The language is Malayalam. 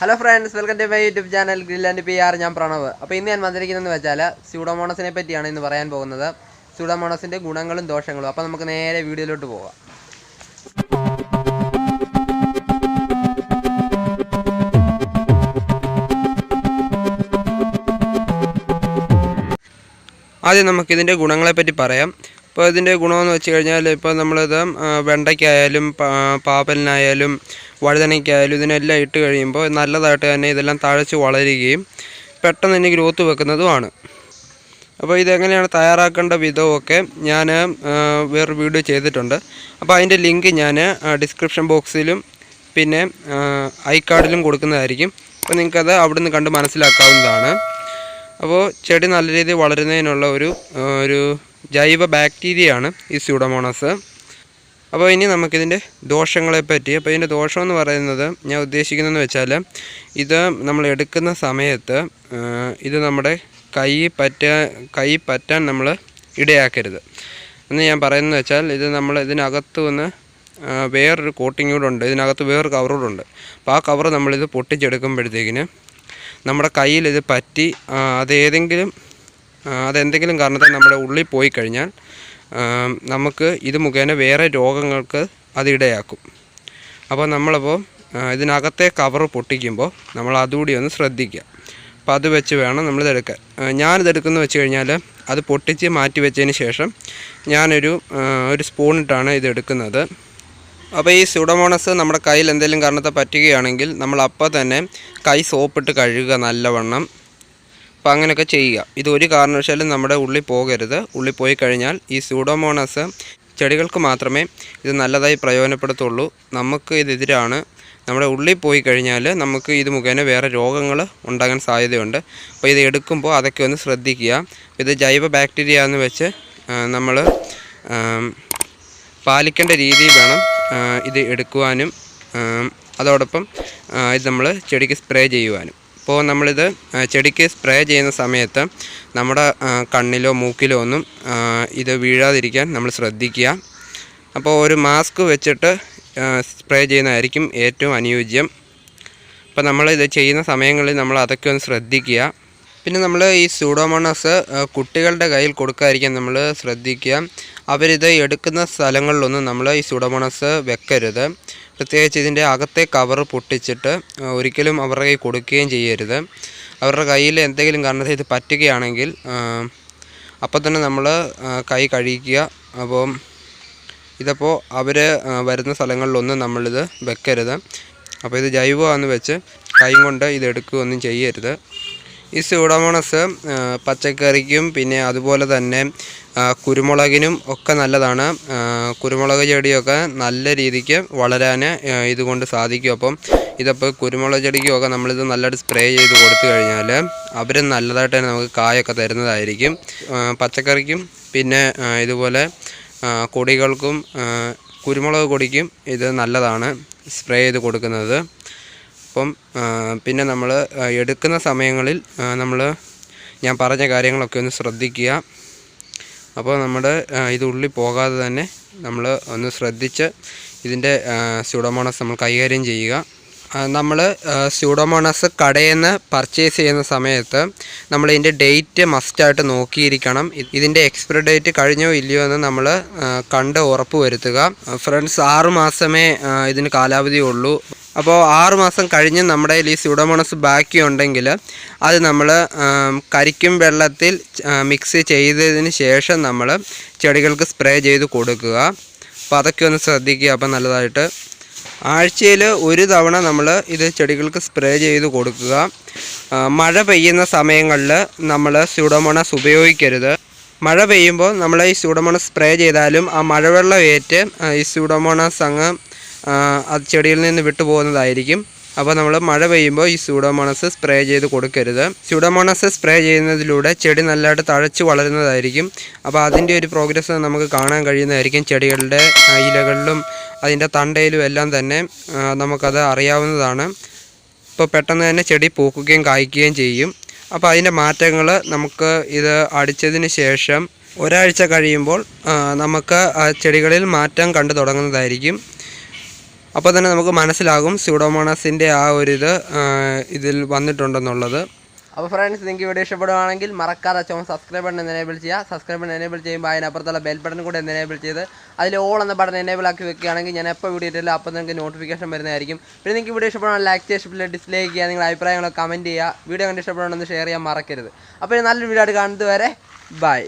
Hello friends welcome to my YouTube channel grill and P R ഞാൻ പ്രണവ്. അപ്പോൾ ഇന്ന് ഞാൻ വന്നിരിക്കുന്നതെന്ന് വെച്ചാൽ സ്യൂഡോമോണസിനെ പറ്റിയാണ് ഇന്ന് പറയാൻ പോകുന്നത്. സ്യൂഡോമോണസിന്റെ ഗുണങ്ങളും ദോഷങ്ങളും. അപ്പോൾ നമുക്ക് നേരെ വീഡിയോയിലോട്ട് പോകാം ആദ്യം നമുക്കിതിന്റെ ഗുണങ്ങളെപ്പറ്റി പറയാം. ഇപ്പോൾ ഇതിന്റെ ഗുണമെന്ന് വെച്ച് കഴിഞ്ഞാൽ ഇപ്പോൾ നമ്മളിത് വെണ്ടയ്ക്കായാലും പാപ്പലിനായാലും വഴുതനയ്ക്കായാലും ഇതിനെല്ലാം ഇട്ട് കഴിയുമ്പോൾ നല്ലതായിട്ട് തന്നെ ഇതെല്ലാം തഴച്ച് വളരുകയും പെട്ടെന്ന് തന്നെ ഗ്രോത്ത് വെക്കുന്നതുമാണ്. അപ്പോൾ ഇതെങ്ങനെയാണ് തയ്യാറാക്കേണ്ട വിധമൊക്കെ ഞാൻ വേറെ വീഡിയോ ചെയ്തിട്ടുണ്ട്. അപ്പോൾ അതിന്റെ ലിങ്ക് ഞാൻ ഡിസ്ക്രിപ്ഷൻ ബോക്സിലും പിന്നെ ഐ കാർഡിലും കൊടുക്കുന്നതായിരിക്കും. അപ്പോൾ നിങ്ങൾക്കത് അവിടെ നിന്ന് കണ്ട് മനസ്സിലാക്കാവുന്നതാണ്. അപ്പോൾ ചെടി നല്ല രീതിയിൽ വളരുന്നതിനുള്ള ഒരു ഒരു ജൈവ ബാക്ടീരിയയാണ് ഈ സ്യൂഡോമോണസ്. അപ്പോൾ ഇനി നമുക്കിതിന്റെ ദോഷങ്ങളെ പറ്റി അപ്പോൾ ഇതിന്റെ ദോഷം എന്ന് പറയുന്നത് ഞാൻ ഉദ്ദേശിക്കുന്നതെന്ന് വെച്ചാൽ ഇത് നമ്മൾ എടുക്കുന്ന സമയത്ത് ഇത് നമ്മുടെ കൈ പറ്റ കൈ പറ്റാൻ നമ്മൾ ഇടയാക്കരുത്. എന്ന് ഞാൻ പറയുന്നത് വെച്ചാൽ ഇത് നമ്മൾ ഇതിനകത്ത് നിന്ന് വേറൊരു കോട്ടിങ് കൂടെ ഉണ്ട് ഇതിനകത്ത് വേറൊരു ഉണ്ട്. അപ്പോൾ ആ കവർ നമ്മളിത് പൊട്ടിച്ചെടുക്കുമ്പോഴത്തേക്കിന് നമ്മുടെ കയ്യിൽ ഇത് പറ്റി അതേതെങ്കിലും അതെന്തെങ്കിലും കാരണത്താൽ നമ്മുടെ ഉള്ളിൽ പോയി കഴിഞ്ഞാൽ നമുക്ക് ഇത് മുഖേന വേറെ രോഗങ്ങൾക്ക് അത് ഇടയാക്കും. അപ്പോൾ നമ്മളപ്പോൾ ഇതിനകത്തെ കവർ പൊട്ടിക്കുമ്പോൾ നമ്മൾ അതുകൂടി ഒന്ന് ശ്രദ്ധിക്കുക. അപ്പോൾ അത് വെച്ച് വേണം നമ്മളിതെടുക്കാൻ ആ, ഞാനിതെടുക്കുന്നത് വെച്ച് കഴിഞ്ഞാൽ അത് പൊട്ടിച്ച് മാറ്റി വെച്ചതിന് ശേഷം ഞാനൊരു ഒരു സ്പൂണിട്ടാണ് ഇതെടുക്കുന്നത് അപ്പോൾ ഈ സ്യൂഡോമോണസ് നമ്മുടെ കയ്യിൽ എന്തെങ്കിലും കാരണത്തെ പറ്റുകയാണെങ്കിൽ നമ്മൾ അപ്പോൾ തന്നെ കൈ സോപ്പിട്ട് കഴുകുക നല്ലവണ്ണം. അപ്പോൾ അങ്ങനെയൊക്കെ ചെയ്യുക. ഇത് ഒരു കാരണവശാലും നമ്മുടെ ഉള്ളിൽ പോകരുത്. ഉള്ളിൽ പോയി കഴിഞ്ഞാൽ ഈ സ്യൂഡോമോണസ് ചെടികൾക്ക് മാത്രമേ ഇത് നല്ലതായി പ്രയോജനപ്പെടുത്തുള്ളൂ. നമുക്ക് ഇതെതിരാണ് നമ്മുടെ ഉള്ളിൽ പോയി കഴിഞ്ഞാൽ നമുക്ക് ഇത് മുഖേന വേറെ രോഗങ്ങൾ ഉണ്ടാകാൻ സാധ്യതയുണ്ട്. അപ്പോൾ ഇത് എടുക്കുമ്പോൾ അതൊക്കെ ഒന്ന് ശ്രദ്ധിക്കുക. ഇത് ജൈവ ബാക്ടീരിയ എന്ന് വെച്ച് നമ്മൾ പാലിക്കേണ്ട രീതിയിൽ വേണം ഇത് എടുക്കുവാനും അതോടൊപ്പം ഇത് നമ്മൾ ചെടിക്ക് സ്പ്രേ ചെയ്യുവാനും. അപ്പോൾ നമ്മളിത് ചെടിക്ക് സ്പ്രേ ചെയ്യുന്ന സമയത്ത് നമ്മുടെ കണ്ണിലോ മൂക്കിലോ ഒന്നും ഇത് വീഴാതിരിക്കാൻ നമ്മൾ ശ്രദ്ധിക്കുക. അപ്പോൾ ഒരു മാസ്ക് വെച്ചിട്ട് സ്പ്രേ ചെയ്യുന്നതായിരിക്കും ഏറ്റവും അനുയോജ്യം. അപ്പോൾ നമ്മൾ ഇത് ചെയ്യുന്ന സമയങ്ങളിൽ നമ്മൾ അതൊക്കെ ഒന്ന് ശ്രദ്ധിക്കുക. പിന്നെ നമ്മൾ ഈ സൂഡോമോണസ് കുട്ടികളുടെ കയ്യിൽ കൊടുക്കാതിരിക്കാൻ നമ്മൾ ശ്രദ്ധിക്കുക. അവരിത് എടുക്കുന്ന സ്ഥലങ്ങളിലൊന്നും നമ്മൾ ഈ സൂഡോമോണസ് വെക്കരുത്. പ്രത്യേകിച്ച് ഇതിന്റെ അകത്തെ കവർ പൊട്ടിച്ചിട്ട് ഒരിക്കലും അവരുടെ കയ്യിൽ കൊടുക്കുകയും ചെയ്യരുത്. അവരുടെ കയ്യിൽ എന്തെങ്കിലും കാരണത്തിൽ ഇത് പറ്റുകയാണെങ്കിൽ അപ്പോൾ തന്നെ നമ്മൾ കൈ കഴിക്കുക അപ്പോൾ ഇതപ്പോൾ അവർ വരുന്ന സ്ഥലങ്ങളിലൊന്നും നമ്മളിത് വെക്കരുത്. അപ്പോൾ ഇത് ജൈവമാണെന്ന് വെച്ച് കൈ കൊണ്ട് ഇതെടുക്കുകയൊന്നും ചെയ്യരുത്. ഈ സ്യൂഡോമോണസ് പച്ചക്കറിക്കും പിന്നെ അതുപോലെ തന്നെ കുരുമുളകിനും ഒക്കെ നല്ലതാണ്. കുരുമുളക് ചെടിയൊക്കെ നല്ല രീതിക്ക് വളരാൻ ഇതുകൊണ്ട് സാധിക്കും. അപ്പം ഇതപ്പോൾ കുരുമുളക് ചെടിക്കുമൊക്കെ നമ്മളിത് നല്ലതായിട്ട് സ്പ്രേ ചെയ്ത് കൊടുത്തു കഴിഞ്ഞാൽ അവർ നല്ലതായിട്ട് തന്നെ നമുക്ക് കായൊക്കെ തരുന്നതായിരിക്കും. പച്ചക്കറിക്കും പിന്നെ ഇതുപോലെ കൊടികൾക്കും കുരുമുളക് കൊടിക്കും ഇത് നല്ലതാണ് സ്പ്രേ ചെയ്ത് കൊടുക്കുന്നത്. അപ്പം പിന്നെ നമ്മൾ എടുക്കുന്ന സമയങ്ങളിൽ നമ്മൾ ഞാൻ പറഞ്ഞ കാര്യങ്ങളൊക്കെ ഒന്ന് ശ്രദ്ധിക്കുക. അപ്പോൾ നമ്മുടെ ഇത് ഉള്ളിൽ പോകാതെ തന്നെ നമ്മൾ ഒന്ന് ശ്രദ്ധിച്ച് ഇതിന്റെ സ്യൂഡോമോണസ് നമ്മൾ കൈകാര്യം ചെയ്യുക. നമ്മൾ സ്യൂഡോമോണസ് കടയിൽ നിന്ന് പർച്ചേസ് ചെയ്യുന്ന സമയത്ത് നമ്മൾ ഇതിന്റെ ഡേറ്റ് മസ്റ്റായിട്ട് നോക്കിയിരിക്കണം. ഇതിന്റെ എക്സ്പയർ ഡേറ്റ് കഴിഞ്ഞോ ഇല്ലയോ എന്ന് നമ്മൾ കണ്ട് ഉറപ്പ് വരുത്തുക. ഫ്രണ്ട്സ് ആറ് മാസമേ ഇതിന് കാലാവധി ഉള്ളൂ. അപ്പോൾ ആറ് മാസം കഴിഞ്ഞ് നമ്മുടെ ഈ സ്യൂഡോമോണസ് ബാക്കി ഉണ്ടെങ്കിൽ അത് നമ്മൾ കരിക്കും വെള്ളത്തിൽ മിക്സ് ചെയ്തതിന് ശേഷം നമ്മൾ ചെടികൾക്ക് സ്പ്രേ ചെയ്ത് കൊടുക്കുക. അപ്പോൾ അതൊക്കെ ഒന്ന് ശ്രദ്ധിക്കുക. അപ്പം നല്ലതായിട്ട് ആഴ്ചയിൽ ഒരു തവണ നമ്മൾ ഇത് ചെടികൾക്ക് സ്പ്രേ ചെയ്ത് കൊടുക്കുക. മഴ പെയ്യുന്ന സമയങ്ങളിൽ നമ്മൾ സ്യൂഡോമോണസ് ഉപയോഗിക്കരുത്. മഴ പെയ്യുമ്പോൾ നമ്മൾ ഈ സ്യൂഡോമോണസ് സ്പ്രേ ചെയ്താലും ആ മഴവെള്ളം ഏറ്റ് ഈ സ്യൂഡോമോണസ് അങ്ങ് അത് ചെടിയിൽ നിന്ന് വിട്ടുപോകുന്നതായിരിക്കും. അപ്പോൾ നമ്മൾ മഴ പെയ്യുമ്പോൾ ഈ സ്യൂഡോമോണസ് സ്പ്രേ ചെയ്ത് കൊടുക്കരുത്. സ്യൂഡോമോണസ് സ്പ്രേ ചെയ്യുന്നതിലൂടെ ചെടി നല്ലതായിട്ട് തഴച്ച് വളരുന്നതായിരിക്കും. അപ്പോൾ അതിന്റെ ഒരു പ്രോഗ്രസ് നമുക്ക് കാണാൻ കഴിയുന്നതായിരിക്കും ചെടികളുടെ ഇലകളിലും അതിന്റെ തണ്ടയിലും എല്ലാം തന്നെ നമുക്കത് അറിയാവുന്നതാണ്. ഇപ്പോൾ പെട്ടെന്ന് തന്നെ ചെടി പൂക്കുകയും കായ്ക്കുകയും ചെയ്യും. അപ്പോൾ അതിന്റെ മാറ്റങ്ങൾ നമുക്ക് ഇത് അടിച്ചതിന് ശേഷം ഒരാഴ്ച കഴിയുമ്പോൾ നമുക്ക് ചെടികളിൽ മാറ്റം കണ്ടു തുടങ്ങുന്നതായിരിക്കും. അപ്പോൾ തന്നെ നമുക്ക് മനസ്സിലാകും സ്യൂഡോമോണസിന്റെ ആ ഒരു ഇത് ഇതിൽ വന്നിട്ടുണ്ടെന്നുള്ളത്. അപ്പോൾ ഫ്രണ്ട്സ് നിങ്ങൾക്ക് വീഡിയോ ഇഷ്ടപ്പെടുവാണെങ്കിൽ മറക്കാതെ ചോ സബ്സ്ക്രൈബ് ബട്ടൺ എനേബിൾ ചെയ്യുക. സബ്സ്ക്രൈബ് ബട്ടൺ എനേബിൾ ചെയ്യുമ്പോൾ അതിനപ്പുറത്തുള്ള ബെൽ ബട്ടൺ കൂടെ എനേബിൾ ചെയ്ത് അതിൽ ഓൾ എന്ന ബട്ടൺ എനേബിൾ ആക്കി വെക്കുകയാണെങ്കിൽ ഞാൻ എപ്പോൾ വീഡിയോ ഇട്ടില്ല അപ്പോൾ നിങ്ങൾക്ക് നോട്ടിഫിക്കേഷൻ വരുന്നതായിരിക്കും. പിന്നെ നിങ്ങൾക്ക് വീഡിയോ ഇഷ്ടപ്പെടുന്ന ലൈക്ക് ചെയ്യുക ഇഷ്ടപ്പെട്ടില്ല ഡിസ്ലൈക്ക് ചെയ്യുക നിങ്ങളുടെ അഭിപ്രായങ്ങളൊക്കെ കമന്റ് ചെയ്യുക. വീഡിയോ കണ്ട് ഇഷ്ടപ്പെടണമെന്ന് ഷെയർ ചെയ്യാൻ മറക്കരുത്. അപ്പോൾ നല്ലൊരു വീഡിയോ ആയിട്ട് കാണുന്നത് വരെ ബൈ